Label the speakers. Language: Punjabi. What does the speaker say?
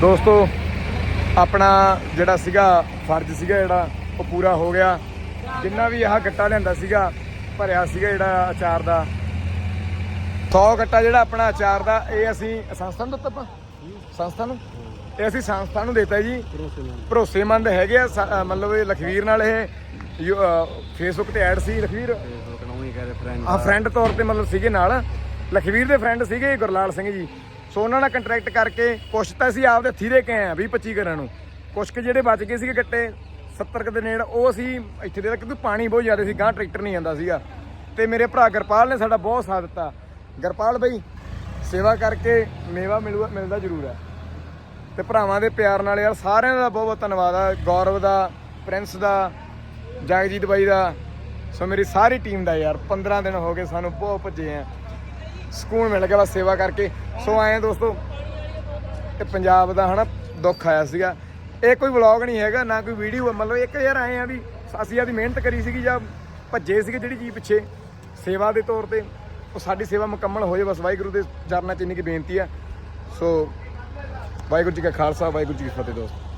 Speaker 1: ਦੋਸਤੋ ਆਪਣਾ ਜਿਹੜਾ ਸੀਗਾ ਫਰਜ਼ ਸੀਗਾ ਜਿਹੜਾ ਉਹ ਪੂਰਾ ਹੋ ਗਿਆ। ਜਿੰਨਾ ਵੀ ਆਹ ਗੱਟਾ ਲਿਆਂਦਾ ਸੀਗਾ ਭਰਿਆ ਸੀਗਾ ਜਿਹੜਾ ਅਚਾਰ ਦਾ। 100 ਗੱਟਾ ਜਿਹੜਾ ਆਪਣਾ ਅਚਾਰ ਦਾ ਇਹ ਅਸੀਂ ਸੰਸਥਾ ਨੂੰ ਦਿੱਤਾ ਆਪਾਂ? ਸੰਸਥਾ ਨੂੰ? ਇਹ ਅਸੀਂ ਸੰਸਥਾ ਨੂੰ ਦਿੱਤਾ ਜੀ। ਭਰੋਸੇਮੰਦ ਹੈਗੇ ਆ ਸ- ਅ, ਮਤਲਬ ਇਹ ਲਖਵੀਰ ਨਾਲ ਇਹ ਫੇਸਬੁੱਕ ਤੇ ਐਡ ਸੀ ਲਖਵੀਰ। ਆ ਫਰੈਂਡ ਤੌਰ ਤੇ ਮਤਲਬ ਸੀਗੇ ਨਾਲ। ਲਖਵੀਰ ਦੇ ਫਰੈਂਡ ਸੀਗੇ ਗੁਰਲਾਲ ਸਿੰਘ ਜੀ। ਸੋ ਉਹਨਾਂ ਨਾਲ ਕੰਟਰੈਕਟ ਕਰਕੇ ਕੁਛ ਤਾਂ ਅਸੀਂ ਆਪਦੇ ਹੱਥੀਂ ਕੇ ਆਏ ਆ 20 25 ਘਰਾਂ ਨੂੰ। ਕੁਛ ਕੁ ਜਿਹੜੇ ਬਚ ਗਏ ਸੀਗੇ ਗੱਟੇ 70 ਕੁ ਦੇ ਨੇੜ, ਉਹ ਅਸੀਂ ਇੱਥੇ ਦੇ ਕਿਉਂਕਿ ਪਾਣੀ ਬਹੁਤ ਜ਼ਿਆਦਾ ਸੀ ਗਾਂ ਟਰੈਕਟਰ ਨਹੀਂ ਜਾਂਦਾ ਸੀਗਾ। ਤੇ ਮੇਰੇ ਭਰਾ ਗਰਪਾਲ ਨੇ ਸਾਡਾ ਬਹੁਤ ਸਾਥ ਦਿੱਤਾ। ਗਰਪਾਲ ਬਈ, ਸੇਵਾ ਕਰਕੇ ਮੇਵਾ ਮਿਲੂਗਾ ਮਿਲਦਾ ਜ਼ਰੂਰ ਹੈ। ਤੇ ਭਰਾਵਾਂ ਦੇ ਪਿਆਰ ਨਾਲ ਯਾਰ ਸਾਰਿਆਂ ਦਾ ਬਹੁਤ ਬਹੁਤ ਧੰਨਵਾਦ ਆ, ਗੌਰਵ ਦਾ, ਪ੍ਰਿੰਸ ਦਾ, ਜਗਜੀਤ ਬਾਈ ਦਾ। ਸੋ ਮੇਰੀ ਸਾਰੀ ਟੀਮ ਦਾ ਯਾਰ 15 ਦਿਨ ਹੋ ਗਏ ਸਾਨੂੰ ਬਹੁਤ ਭੱਜੇ ਆ। ਸਕੂਨ ਮਿਲ ਗਿਆ ਬਸ ਸੇਵਾ ਕਰਕੇ। ਸੋ ਆਏ ਦੋਸਤੋ, ਤੇ ਪੰਜਾਬ ਦਾ ਹਨਾ ਦੁੱਖ ਆਇਆ ਸੀਗਾ। ਇਹ ਕੋਈ ਵਲੌਗ ਨਹੀਂ ਹੈਗਾ, ਨਾ ਕੋਈ ਵੀਡੀਓ ਮਤਲਬ ਇੱਕ ਯਾਰ ਆਏ ਆ ਵੀ ਅਸੀਂ ਆਦੀ ਮਿਹਨਤ ਕਰੀ ਸੀਗੀ ਜਾਂ ਭੱਜੇ ਸੀਗੇ ਜਿਹੜੀ ਚੀਜ਼ ਪਿੱਛੇ। ਸੇਵਾ ਦੇ ਤੌਰ ਤੇ ਉਹ ਸਾਡੀ ਸੇਵਾ ਮੁਕੰਮਲ ਹੋ ਜਾਏ, ਬਸ ਵਾਹਿਗੁਰੂ ਦੇ ਚਰਨਾਂ 'ਚ ਇੰਨੀ ਕੀ ਬੇਨਤੀ ਆ। ਸੋ ਵਾਹਿਗੁਰੂ ਜੀ ਕਾ ਖਾਲਸਾ, ਵਾਹਿਗੁਰੂ ਜੀ ਕੀ ਫਤਿਹ ਦੋਸਤੋ।